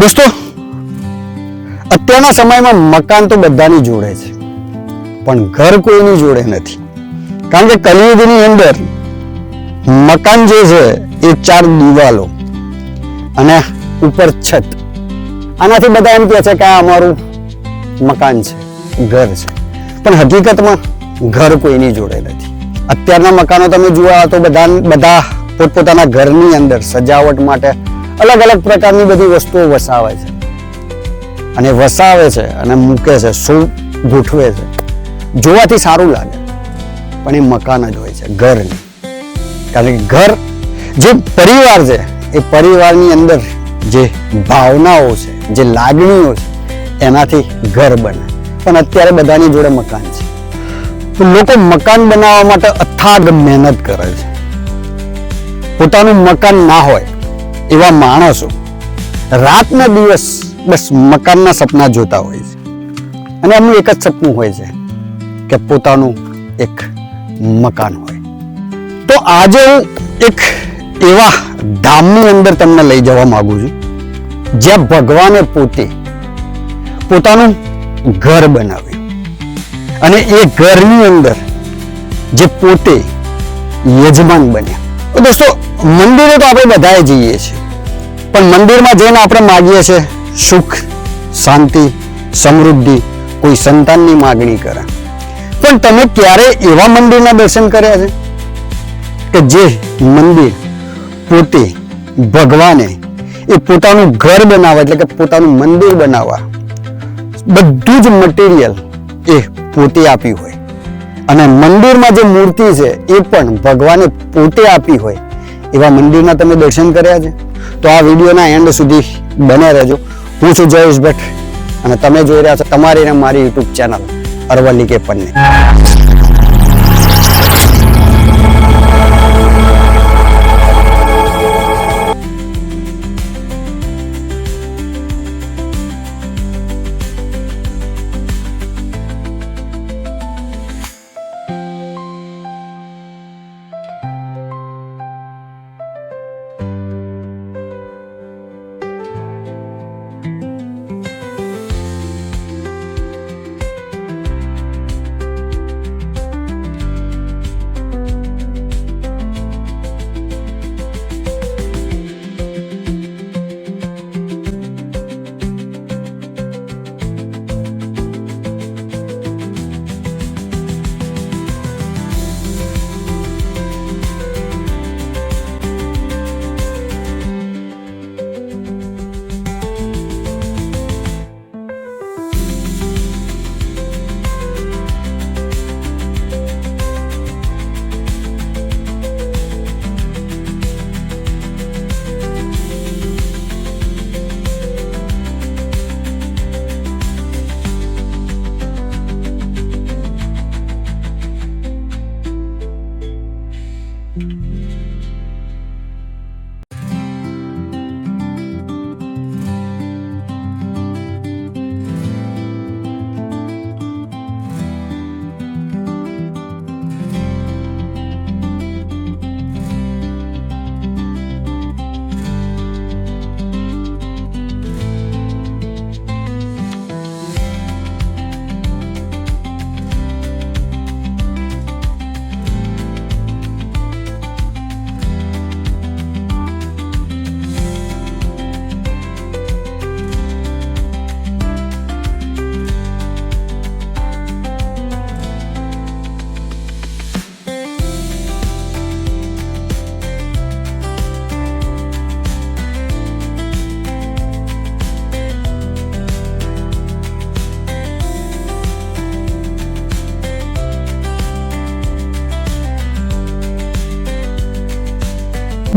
દોસ્તો, અત્યારના સમયમાં મકાન તો બધાની જોડે છે, પણ ઘર કોઈની જોડે નથી. કારણ કે કલયુગની અંદર મકાન જે છે, એ ચાર દિવાલો અને ઉપર છત. આનાથી બધા એમ કહે છે કે આ અમારું મકાન છે, ઘર છે. પણ હકીકતમાં ઘર કોઈની જોડે નથી. અત્યારના મકાનો તમે જુઓ તો બધા બધા પોતપોતાના ઘરની અંદર સજાવટ માટે અલગ અલગ પ્રકારની બધી વસ્તુઓ વસાવે છે. અને વસાવે છે અને મૂકે છે શું ગોઠવે છે. જોવાથી સારું લાગે. પણ એ મકાન જ હોય છે ઘર નહીં કારણ કે ઘર જે પરિવાર છે, એ પરિવારની અંદર જે ભાવનાઓ છે, જે લાગણીઓ છે, એનાથી ઘર બને. પણ અત્યારે બધાની જોડે મકાન છે. તો લોકો મકાન બનાવવા માટે અથાગ મહેનત કરે છે. પોતાનું મકાન ના હોય એવા માણસો રાતના દિવસ બસ મકાનના સપના જોતા હોય છે. અને એમનું એક જ સપનું હોય છે કે પોતાનું એક મકાન હોય. તો આજે હું એક એવા ધામની અંદર તમને લઈ જવા માગું છું, જ્યાં ભગવાને પોતે પોતાનું ઘર બનાવ્યું. અને એ ઘરની અંદર જે પોતે યજમાન બન્યા. તો દોસ્તો, મંદિરે તો આપણે બધાએ જઈએ છીએ. પણ મંદિરમાં જઈને આપણે માગીએ છીએ સુખ, શાંતિ, સમૃદ્ધિ, કોઈ સંતાનની માગણી કરે. પણ તમે ક્યારે એવા મંદિરના દર્શન કર્યા છે? કે જે મંદિર પોતે ભગવાને એ પોતાનું ઘર બનાવવા, એટલે કે પોતાનું મંદિર બનાવવા, બધું જ મટીરિયલ એ પોતે આપ્યું હોય. અને મંદિરમાં જે મૂર્તિ છે, એ પણ ભગવાને પોતે આપી હોય. એવા મંદિરના તમે દર્શન કર્યા છે? તો આ વિડીયોના એન્ડ સુધી બને રહેજો. હું છું જયેશ ભટ્ટ અને તમે જોઈ રહ્યા છો તમારી ને મારી યુટ્યુબ ચેનલ અરવલ્લી કે પન્ને.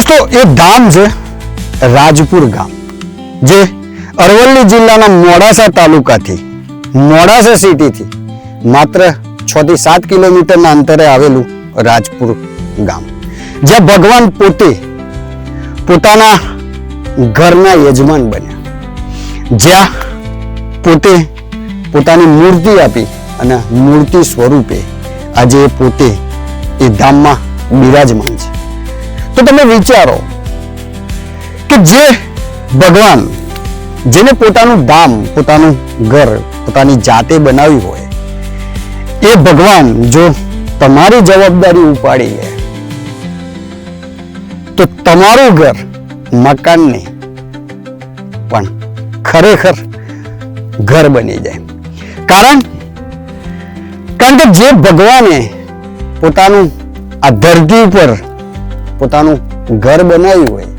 દોસ્તો, એ ધામ છે રાજપુર ગામ, જે અરવલ્લી જિલ્લાના મોડાસા તાલુકાથી, મોડાસા સિટીથી માત્ર છ થી સાત કિલોમીટરના અંતરે આવેલું રાજપુર ગામ. જ્યાં ભગવાન પોતે પોતાના ઘરના યજમાન બન્યા. જ્યાં પોતે પોતાની મૂર્તિ આપી અને મૂર્તિ સ્વરૂપે આજે પોતે એ ધામમાં બિરાજમાન તો તમે વિચારો કે જે ભગવાન જેને પોતાનું ધામ, પોતાનું ઘર, પોતાની જાતે બનાવ્યું હોય, એ ભગવાન જો તમારી જવાબદારી ઉપાડી લે, તો તમારું ઘર મકાન નહીં પણ ખરેખર ઘર બની જાય. કારણ કારણ કે જે ભગવાને પોતાનું આ ધરતી ઉપર પોતાનું ઘર બનાવ્યું હોય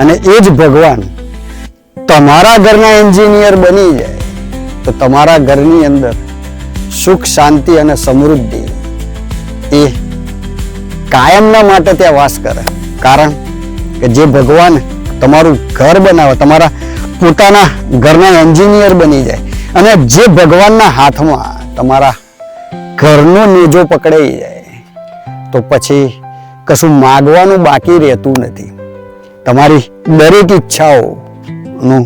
અને એ જ ભગવાન તમારા ઘરના એન્જિનિયર બની જાય, તો તમારા ઘરની અંદર સુખ, શાંતિ અને સમૃદ્ધિ એ કાયમના માટે ત્યાં વાસ કરે. કારણ કે જે ભગવાન તમારું ઘર બનાવે, તમારા પોતાના ઘરના એન્જિનિયર બની જાય અને જે ભગવાનના હાથમાં તમારા ઘરનો નેજો પકડાઈ જાય, તો પછી કશું માગવાનું બાકી રહેતું નથી. તમારી દરેક ઈચ્છાઓનું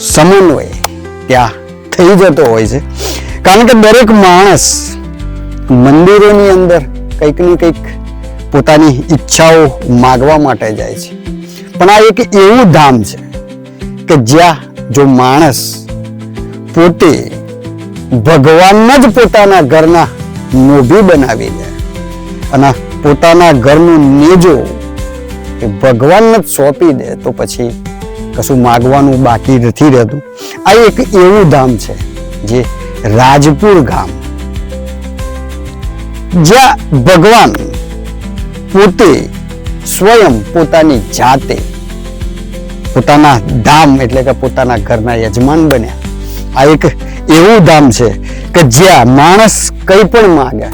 સમન્વય ત્યાં થઈ જતો હોય છે. કારણ કે દરેક માણસ મંદિરોની અંદર કંઈક ને કંઈક પોતાની ઈચ્છાઓ માગવા માટે જાય છે. પણ આ એક એવું ધામ છે કે જ્યાં જો માણસ પોતે ભગવાનના જ પોતાના ઘરના મોભી બનાવી લે અને પોતાના ઘરનું નેજો એ ભગવાનને જ સોંપી દે તો પછી કશું માગવાનું બાકી નથી રહેતું. આ એક એવું ધામ છે જે રાજપુર ગામ. જ્યાં ભગવાન પોતે સ્વયં પોતાની જાતે પોતાના ધામ એટલે કે પોતાના ઘરના યજમાન બન્યા. આ એક એવું ધામ છે કે જ્યાં માણસ કંઈ પણ માગે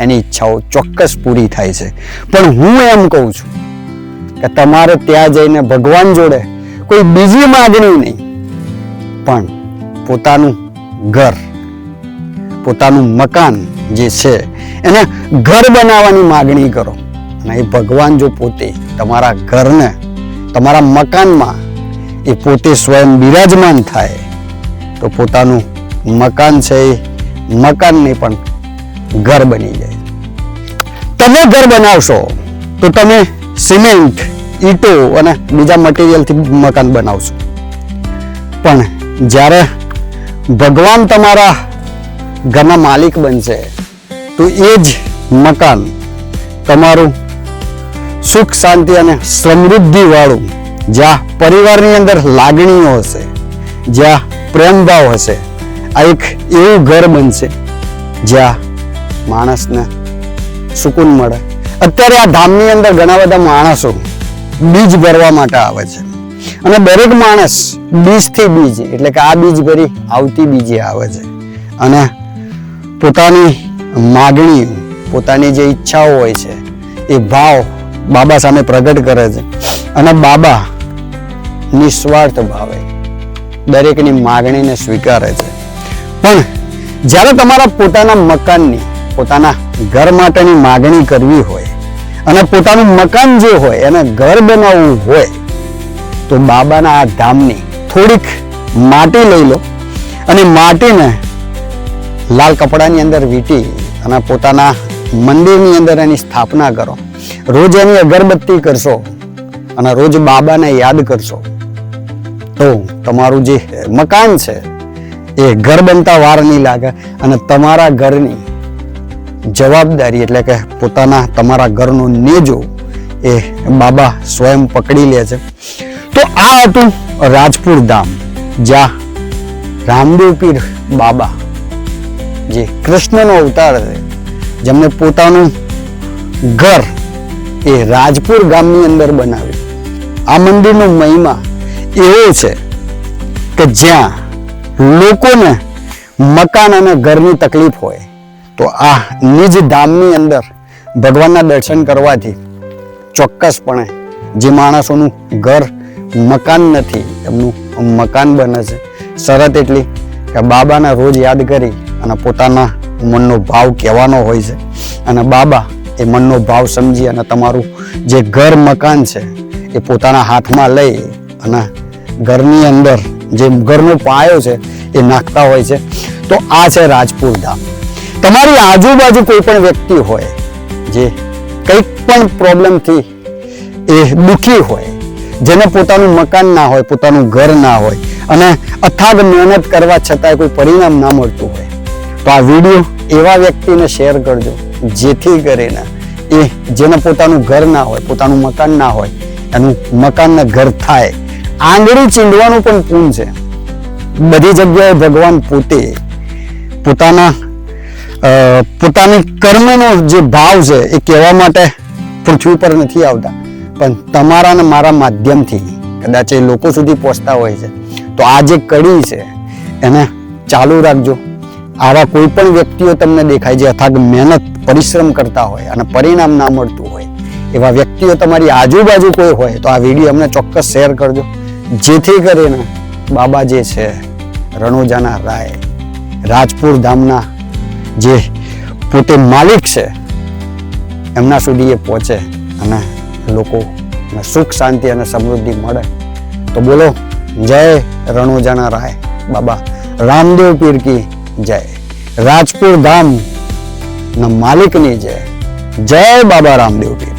એની ઈચ્છાઓ ચોક્કસ પૂરી થાય છે. પણ હું એમ કહું છું કે તમારે ત્યાં જઈને ભગવાન જોડે કોઈ બીજી માગણી નહીં. પણ પોતાનું ઘર, પોતાનું મકાન જે છે, એને ઘર બનાવવાની માગણી કરો. અને એ ભગવાન જો પોતે તમારા ઘરને, તમારા મકાનમાં એ પોતે સ્વયં બિરાજમાન થાય, તો પોતાનું મકાન છે એ મકાન નહીં પણ ઘર બની જાય. તમે ઘર બનાવશો તો તમે સિમેન્ટ, ઈંટો અને બીજા મટીરિયલથી મકાન બનાવશો. પણ જ્યારે ભગવાન તમારા ઘરના માલિક બનશે, તો એ જ મકાન તમારું સુખ, શાંતિ અને સમૃદ્ધિવાળું જ્યાં પરિવારની અંદર લાગણીઓ હશે, જ્યાં પ્રેમભાવ હશે, આ એક એવું ઘર બનશે જ્યાં માણસને સુકૂન મળે. અત્યારે આ ધામની અંદર ઘણા બધા માણસો બીજ ભરવા માટે આવે છે. અને દરેક માણસ બીજથી બીજ, એટલે કે આ બીજ ભરી આવતી બીજે આવે છે. અને પોતાની માગણી, પોતાની જે ઈચ્છાઓ હોય છે, એ ભાવ બાબા સામે પ્રગટ કરે છે. અને બાબા નિસ્વાર્થ ભાવે, દરેકની માગણીને સ્વીકારે છે. પણ જ્યારે તમારા પોતાના મકાનની પોતાના ઘર માટેની માગણી કરવી હોય અને પોતાનું મકાન જે હોય એને ઘર બનાવવું હોય, તો બાબાના આ ધામની થોડીક માટી લઈ લો અને માટીને લાલ કપડાની અંદર વીટી અને પોતાના મંદિરની અંદર એની સ્થાપના કરો. રોજ એની અગરબત્તી કરશો અને રોજ બાબાને યાદ કરશો. તો તમારું જે મકાન છે, એ ઘર બનતા વાર નહીં લાગે અને તમારા ઘરની જવાબદારી એટલે કે પોતાના તમારા ઘરનો નેજો એ બાબા સ્વયં પકડી લે છે. તો આ હતું રાજપુર ધામ, જ્યાં રામદેવ પીર બાબા જે કૃષ્ણનો અવતાર છે, જેમને પોતાનું ઘર એ રાજપુર ગામની અંદર બનાવ્યું. આ મંદિરનો મહિમા એવો છે કે જ્યાં લોકોને મકાન અને ઘરની તકલીફ હોય તો આ નિજ ધામની અંદર ભગવાનના દર્શન કરવાથી ચોક્કસપણે જે માણસોનું ઘર મકાન નથી, એમનું મકાન બને છે. શરત એટલી કે બાબાને રોજ યાદ કરી અને પોતાના મનનો ભાવ કહેવાનો હોય છે. અને બાબા એ મનનો ભાવ સમજી અને તમારું જે ઘર મકાન છે એ પોતાના હાથમાં લઈ અને ઘરની અંદર જે ઘરનો પાયો છે એ નાખતા હોય છે. તો આ છે રાજપુર ધામ. તમારી આજુબાજુ કોઈ પણ વ્યક્તિ હોય, જે કંઈક પણ પ્રોબ્લેમથી એ દુઃખી હોય, જેને પોતાનું મકાન ના હોય, પોતાનું ઘર ના હોય, અને અથાગ મહેનત કરવા છતાંય કોઈ પરિણામ ના મળતું હોય, તો આ વીડિયો એવા વ્યક્તિને શેર કરજો, જેથી કરીને એ જેને પોતાનું ઘર ના હોય, પોતાનું મકાન ના હોય, એનું મકાનના ઘર થાય. આંગળી ચીંડવાનું પણ પૂન છે. બધી જગ્યાએ ભગવાન પોતે પોતાના પોતાની કર્મનો જે ભાવ છે એ કહેવા માટે પૃથ્વી પર નથી આવતા. પણ તમારા અને મારા માધ્યમથી કદાચ એ લોકો સુધી પહોંચતા હોય છે. તો આ જે કડી છે, એને ચાલુ રાખજો. આવા કોઈ પણ વ્યક્તિઓ તમને દેખાય જે અથાગ મહેનત, પરિશ્રમ કરતા હોય અને પરિણામ ના મળતું હોય, એવા વ્યક્તિઓ તમારી આજુબાજુ કોઈ હોય, તો આ વીડિયો અમને ચોક્કસ શેર કરજો. જેથી કરીને બાબા જે છે, રણોજાના રાય, રાજપુર ધામના જે પોતે માલિક છે, એમના સુધી એ પહોંચે અને લોકો સુખ, શાંતિ અને સમૃદ્ધિ મળે. તો બોલો, જય રણુજાના રાય. બાબા રામદેવ પીર કી જય. રાજપુર ધામ ના માલિકની જય. જય બાબા રામદેવ પીર.